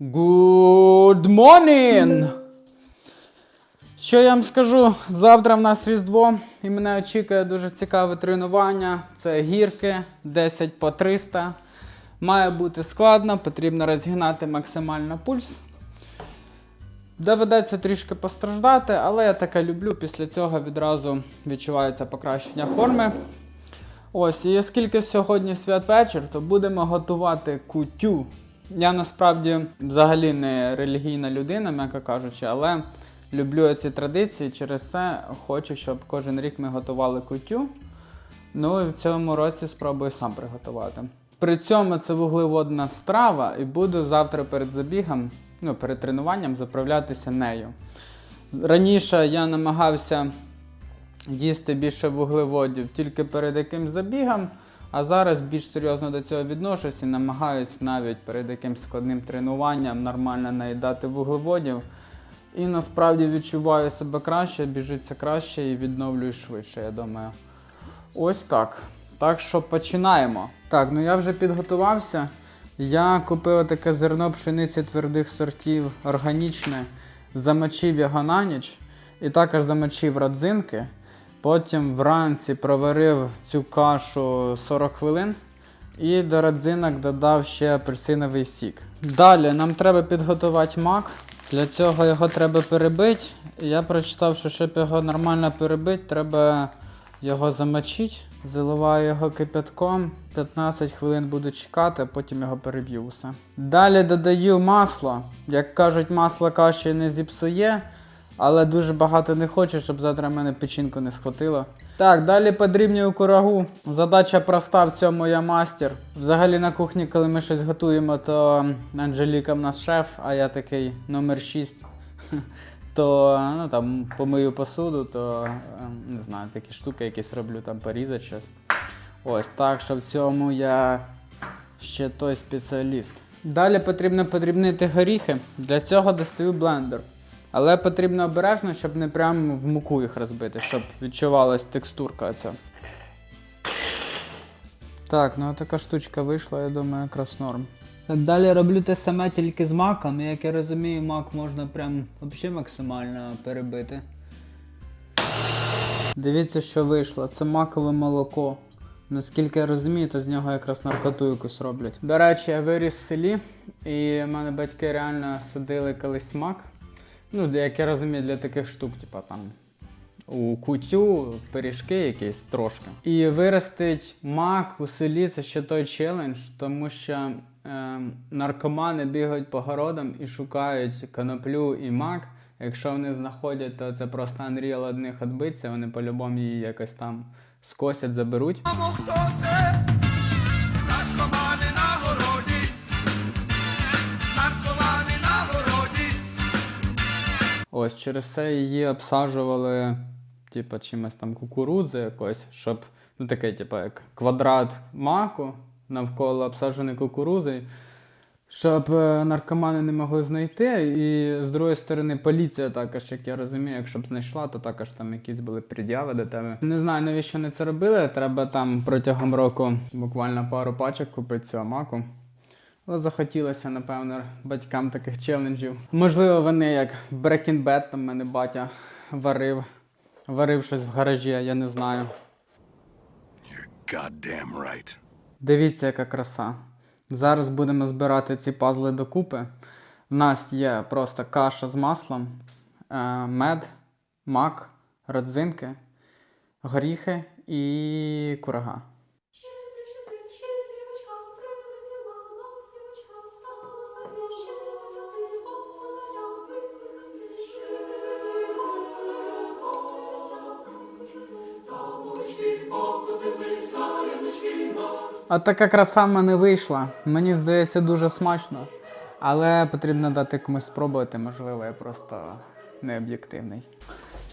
Good morning! Що я вам скажу? Завтра в нас Різдво і мене очікує дуже цікаве тренування. Це гірки 10 по 300. Має бути складно, потрібно розігнати максимально пульс. Доведеться трішки постраждати, але я таке люблю. Після цього відразу відчувається покращення форми. Ось, і оскільки сьогодні святвечір, то будемо готувати кутю. Я насправді взагалі не релігійна людина, м'яко кажучи, але люблю ці традиції. Через це хочу, щоб кожен рік ми готували кутю. Ну і в цьому році спробую сам приготувати. При цьому це вуглеводна страва, і буду завтра перед забігом, ну перед тренуванням заправлятися нею. Раніше я намагався їсти більше вуглеводів тільки перед якимсь забігом, а зараз більш серйозно до цього відношусь і намагаюсь навіть перед якимсь складним тренуванням нормально наїдати вуглеводів. І насправді відчуваю себе краще, біжиться краще і відновлююсь швидше, я думаю. Ось так. Так що починаємо. Так, ну я вже підготувався. Я купив таке зерно пшениці твердих сортів органічне, замочив його на ніч і також замочив родзинки. Потім вранці проварив цю кашу 40 хвилин і до родзинок додав ще апельсиновий сік. Далі нам треба підготувати мак. Для цього його треба перебити. Я прочитав, що щоб його нормально перебити, треба його замочити. Заливаю його кипятком, 15 хвилин буду чекати, а потім його переб'ю усе. Далі додаю масло. Як кажуть, масло каші не зіпсує, але дуже багато не хочу, щоб завтра мене печінку не схватило. Так, далі подрібнюю курагу. Задача проста, в цьому я мастер. Взагалі на кухні, коли ми щось готуємо, то Анжеліка в нас шеф, а я такий номер 6. То ну, там, помию посуду, то ем, не знаю, такі штуки якісь роблю, там порізати щось. Ось так, що в цьому я ще той спеціаліст. Далі потрібно подрібнити горіхи. Для цього достаю блендер. Але потрібно обережно, щоб не прямо в муку їх розбити, щоб відчувалась текстурка ця. Так, ну така штучка вийшла, я думаю, якраз норм. Далі роблю те саме тільки з маком. Як я розумію, мак можна прям взагалі максимально перебити. Дивіться, що вийшло. Це макове молоко. Наскільки я розумію, то з нього якраз наркоту якусь роблять. До речі, я виріс в селі, і в мене батьки реально садили колись мак. Ну, як я розумію, для таких штук, типа там у кутю, пиріжки якісь трошки. І виростить мак у селі це ще той челендж, тому що е, наркомани бігають по городам і шукають коноплю і мак. Якщо вони знаходять, то це просто Unreal від них відбиться, вони по-любому її якось там скосять, заберуть. Ось через це її обсаджували, типу, чимось там кукурудзи якось, щоб, ну таке, типу, як квадрат маку навколо обсаджений кукурузою, щоб е, наркомани не могли знайти. І з другої сторони, поліція також, як я розумію, якщо б знайшла, то також там якісь були пред'яви до тебе. Не знаю, навіщо вони це робили. Треба там протягом року буквально пару пачок купити цього маку. Але захотілося, напевно, батькам таких челенджів. Можливо, вони як в Breaking Bad, там мене батя варив, варив щось в гаражі, я не знаю. You're goddamn right. Дивіться, яка краса. Зараз будемо збирати ці пазли докупи. У нас є просто каша з маслом, е, мед, мак, родзинки, горіхи і курага. А така краса в мене вийшла. Мені здається, дуже смачно. Але потрібно дати комусь спробувати, можливо, я просто не об'єктивний.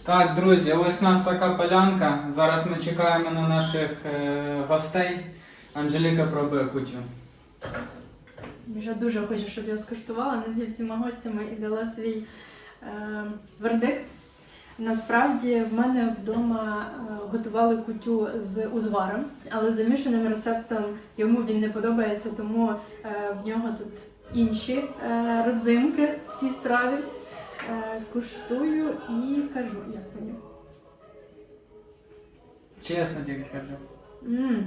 Так, друзі, ось у нас така полянка. Зараз ми чекаємо на наших е, гостей. Анжеліка пробує кутю. Вже дуже хочу, щоб я скуштувала не зі всіма гостями і дала свій е, вердикт. Насправді в мене вдома е, готували кутю з узваром, але за замішаним рецептом йому він не подобається, тому е, в нього тут інші е, родзинки в цій страві. Куштую і кажу, як мені. Чесно тільки кажу. м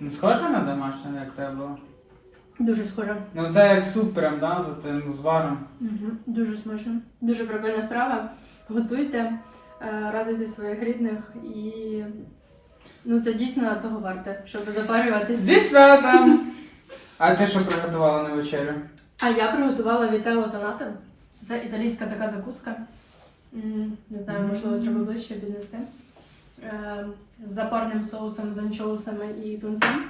Ну схоже на домашнє, як це було? Дуже схоже. Ну це як суп прям, да, за тим зваром. Угу. Дуже смачно. Дуже прикольна страва. Готуйте, е, радуйте своїх рідних і ну це дійсно того варте, щоб запарюватися. Зі святом! А ти що приготувала на вечерю? А я приготувала вітело тонате. Це італійська така закуска. Не знаю, можливо, треба ближче піднести. Е, З запарним соусом, з анчоусами і тунцем.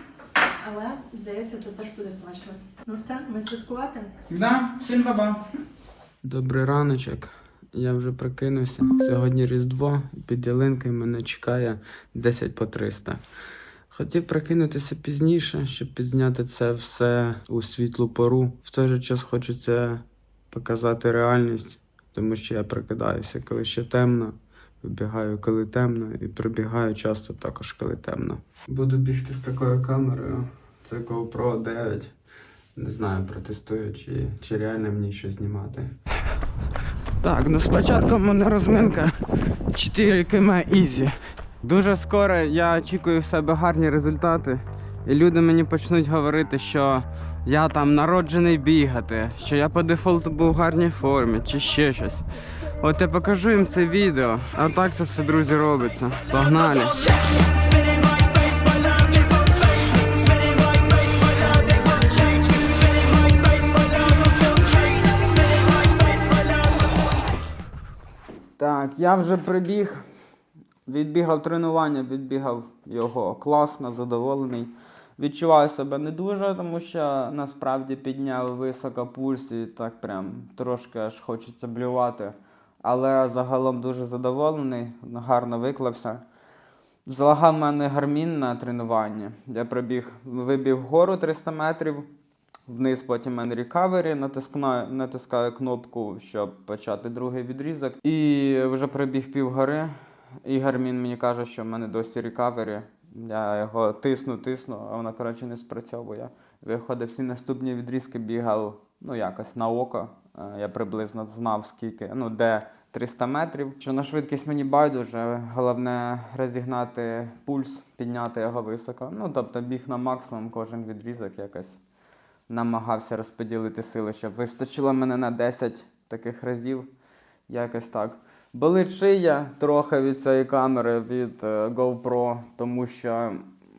Але, здається, це теж буде смачно. Ну все, ми святкувати. Да, всім баба. Добрий раночок. Я вже прикинувся. Сьогодні Різдво, і під ялинкою мене чекає 10 по 300. Хотів прикинутися пізніше, щоб підзняти це все у світлу пору. В той же час хочеться показати реальність, тому що я прикидаюся, коли ще темно, вибігаю, коли темно, і прибігаю часто також, коли темно. Буду бігти з такою камерою. Це GoPro 9. Не знаю, протестую, чи, чи реально мені щось знімати. Так, ну спочатку в мене розминка 4 км Easy. Дуже скоро я очікую в себе гарні результати. І люди мені почнуть говорити, що я там народжений бігати, що я по дефолту був в гарній формі, чи ще щось. От я покажу їм це відео. А так це все, друзі, робиться. Погнали! Так, я вже прибіг. Відбігав тренування, відбігав його класно, задоволений. Відчуваю себе не дуже, тому що насправді підняв високо пульс і так прям трошки аж хочеться блювати. Але загалом дуже задоволений, гарно виклався. Залагав в мене гармін на тренуванні. Я прибіг, вибіг вгору 300 метрів, вниз потім мене рекавері, натискаю, натискаю кнопку, щоб почати другий відрізок. І вже пробіг півгори. І Гармін мені каже, що в мене досі рекавері. Я його тисну, тисну, а вона, коротше, не спрацьовує. Виходить, всі наступні відрізки бігав ну, якось на око. Е, Я приблизно знав, скільки, ну, де 300 метрів. Що на швидкість мені байдуже, головне розігнати пульс, підняти його високо. Ну, тобто біг на максимум кожен відрізок якось намагався розподілити сили, щоб вистачило мене на 10 таких разів. Якось так. Болить шия трохи від цієї камери від е, GoPro, тому що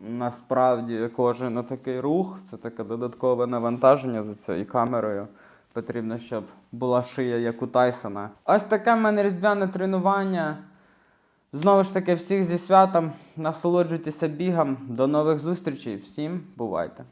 насправді кожен такий рух це таке додаткове навантаження за цією камерою. Потрібно, щоб була шия, як у Тайсона. Ось таке в мене різдвяне тренування. Знову ж таки, всіх зі святом. Насолоджуйтеся бігом. До нових зустрічей. Всім бувайте!